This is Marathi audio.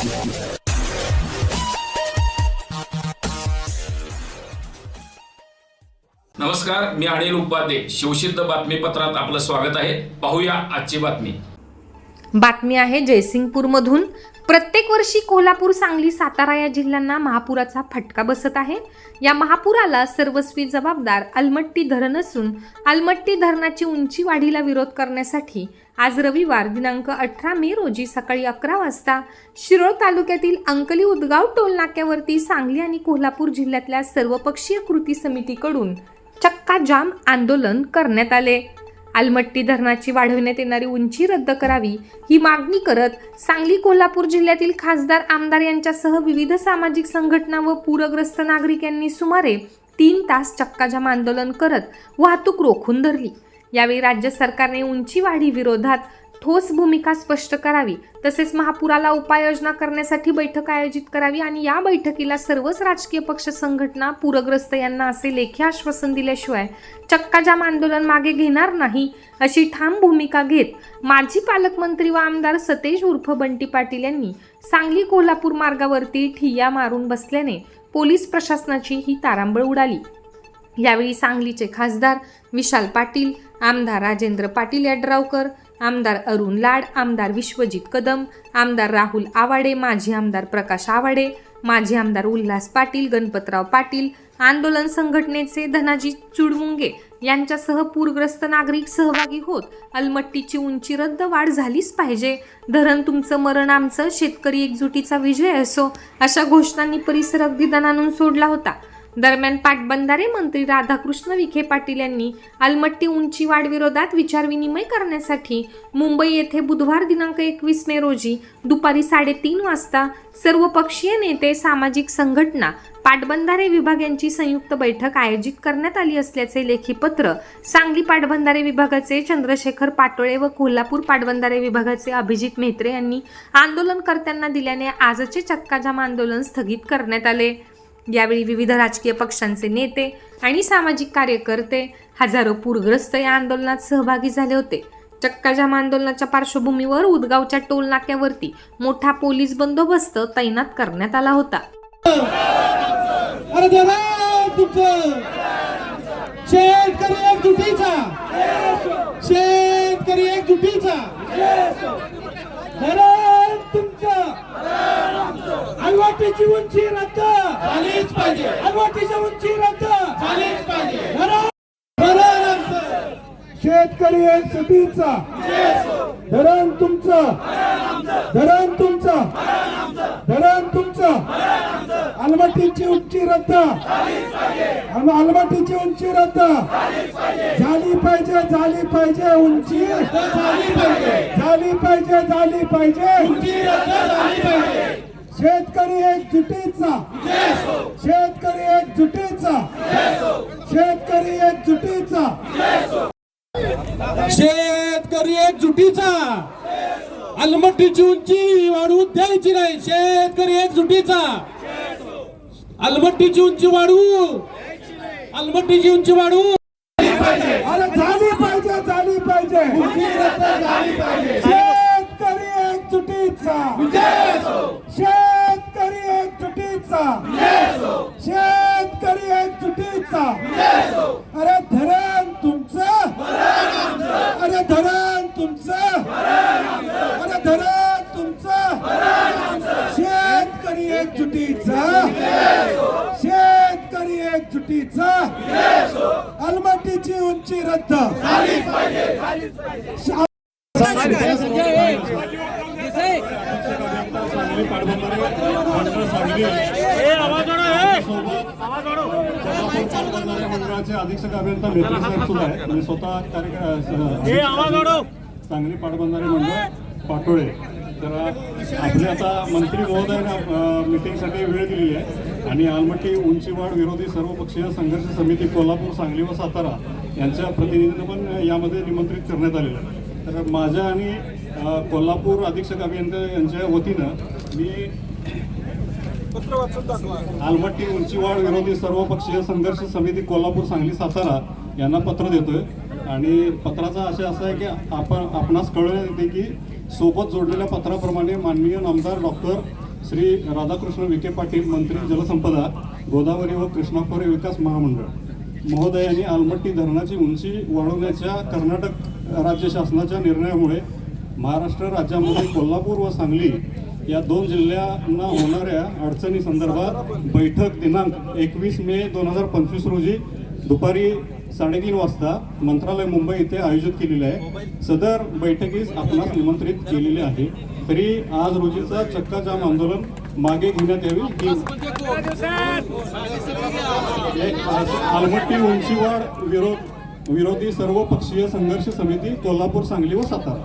नमस्कार मी अनिल उपाध्ये. शिवसिद्ध बातमीपत्रात आपलं स्वागत आहे. पाहूया आजची बातमी. बातमी आहे जयसिंगपूरमधून. प्रत्येक वर्षी कोल्हापूर सांगली सातारा या जिल्ह्यांना महापुराचा फटका बसत आहे. या महापुराला सर्वस्वी जबाबदार अलमट्टी धरण असून अलमट्टी धरणाची उंची वाढीला विरोध करण्यासाठी आज रविवार दिनांक अठरा मे रोजी सकाळी अकरा वाजता शिरोळ तालुक्यातील अंकली उदगाव टोल नाक्यावरती सांगली आणि कोल्हापूर जिल्ह्यातल्या सर्वपक्षीय कृती समितीकडून चक्का जाम आंदोलन करण्यात आले. आलमट्टी धरणाची वाढविण्यात येणारी उंची रद्द करावी ही मागणी करत सांगली कोल्हापूर जिल्ह्यातील खासदार आमदार यांच्यासह विविध सामाजिक संघटना व पूरग्रस्त नागरिक यांनी सुमारे तीन तास चक्काजाम आंदोलन करत वाहतूक रोखून धरली. यावेळी राज्य सरकारने उंची वाढी विरोधात ठोस भूमिका स्पष्ट करावी तसेच महापुराला उपाययोजना करण्यासाठी बैठक आयोजित करावी आणि या बैठकीला सर्वच राजकीय पक्ष संघटना पूरग्रस्त यांना असे लेखी आश्वासन दिल्याशिवाय चक्काजाम आंदोलन मागे घेणार नाही अशी ठाम भूमिका घेत माजी पालकमंत्री व आमदार सतेज उर्फ बंटी पाटील यांनी सांगली कोल्हापूर मार्गावरती ठिय्या मारून बसल्याने पोलीस प्रशासनाची ही तारांबळ उडाली. यावेळी सांगलीचे खासदार विशाल पाटील आमदार राजेंद्र पाटील यड्रावकर आमदार अरुण लाड आमदार विश्वजित कदम आमदार राहुल आवाडे माजी आमदार प्रकाश आवाडे माजी आमदार उल्हास पाटील गणपतराव पाटील आंदोलन संघटनेचे धनाजी चुडमुंगे यांच्यासह पूरग्रस्त नागरिक सहभागी होत अलमट्टीची उंची रद्द वाढ झालीच पाहिजे. धरण तुमचं मरण आमचं शेतकरी एकजुटीचा विजय असो अशा घोषणांनी परिसर अगदी दणानून सोडला होता. दरम्यान पाटबंधारे मंत्री राधाकृष्ण विखे पाटील यांनी अलमट्टी उंची वाढ विरोधात विचारविनिमय करण्यासाठी मुंबई येथे बुधवार दिनांक एकवीस मे रोजी दुपारी साडेतीन वाजता सर्वपक्षीय नेते सामाजिक संघटना पाटबंधारे विभाग यांची संयुक्त बैठक आयोजित करण्यात आली असल्याचे लेखी पत्र सांगली पाटबंधारे विभागाचे चंद्रशेखर पाटोळे व कोल्हापूर पाटबंधारे विभागाचे अभिजित मेहत्रे यांनी आंदोलनकर्त्यांना दिल्याने आजचे चक्काजाम आंदोलन स्थगित करण्यात आले. यावेळी विविध राजकीय पक्षांचे नेते आणि सामाजिक कार्यकर्ते हजारो पूरग्रस्त या आंदोलनात सहभागी झाले होते. चक्काजाम आंदोलनाच्या पार्श्वभूमीवर उदगावच्या टोल नाक्यावरती मोठा पोलीस बंदोबस्त तैनात करण्यात आला होता. अरे देवा तुमचं. शेतकरी एक जुटीचा शेतकरी एक जुटीचा धरण तुमचं अलवाटीची उंची रद्द. झालीच पाहिजे. अलवाटीची उंची रद्द. झालीच पाहिजे. शेतकरी एक जुटीचा धरण तुमचं. धरण तुमचं. धरण तुमचं. अलमटीची उंची रद्द. अल- अलमटीची उंची रद्द. झाली पाहिजे झाली पाहिजे उंची. झाली पाहिजे. झाली पाहिजे झाली पाहिजे. शेतकरी एक जुटीचा. शेतकरी एक जुटीचा. शेतकरी एक जुटीचा. शेतकरी एक जुटीचा. अलमट्टीची उंची वाढवू द्यायची नाही. शेतकरी एक जुटीचा. अलमट्टीची उंची वाढवू अलमट्टीची उंची वाढवू अरे झाली पाहिजे झाली पाहिजे. शेतकरी एक जुटीचा. शेतकरी एक जुटीचा शेतकरी एक जुटीचा अरे धरण तुमचं. अरे धरण तुमचं. अरे धरण तुमचं. शेतकरी एक जुटीचा शेतकरी एक जुटीचा अलमटीची उंची रद्द. मंडळाचे अधीक्षक अभियंता मेत्री साहेब सुद्धा आहे मी स्वतः कार्यक्रम सांगली पाटबंधारे मंडळ पाटोळे. तर आपले आता मंत्री महोदयानं मिटिंगसाठी वेळ दिलेली आहे. आणि आलमट्टी उंचीवाढ विरोधी सर्वपक्षीय संघर्ष समिती कोल्हापूर सांगली व सातारा यांच्या प्रतिनिधींना पण यामध्ये निमंत्रित करण्यात आलेलं आहे. तर माझ्या आणि कोल्हापूर अधीक्षक अभियंता यांच्या वतीनं मी आलमट्टी उंचीवाढ विरोधी सर्वपक्षीय संघर्ष समिती कोल्हापूर सांगली सातारा यांना पत्र देतोय. आणि पत्राचा आशय असा आहे की आपण आपणास कळवण्यात येते की सोबत जोडलेल्या पत्राप्रमाणे माननीय नामदार डॉक्टर श्री राधाकृष्ण विखे पाटील मंत्री जलसंपदा गोदावरी व कृष्णाखोरे विकास महामंडळ. महोदयांनी आलमट्टी धरणाची उंची वाढवण्याच्या कर्नाटक राज्य शासनाच्या निर्णयामुळे महाराष्ट्र राज्यामध्ये कोल्हापूर व सांगली या दोन जिल्ह्यांना होणाऱ्या अडचणी संदर्भात बैठक दिनांक एकवीस मे दोन हजार पंचवीस रोजी दुपारी साडेतीन वाजता मंत्रालय मुंबई येथे आयोजित केलेले आहे. सदर बैठकीस आपणास निमंत्रित केलेले आहे. तरी आज रोजीचा चक्काजाम आंदोलन मागे घेण्यात यावी ही आलमट्टी उंचीवाढ विरोध विरोधी सर्वपक्षीय संघर्ष समिती कोल्हापूर सांगली व सातारा.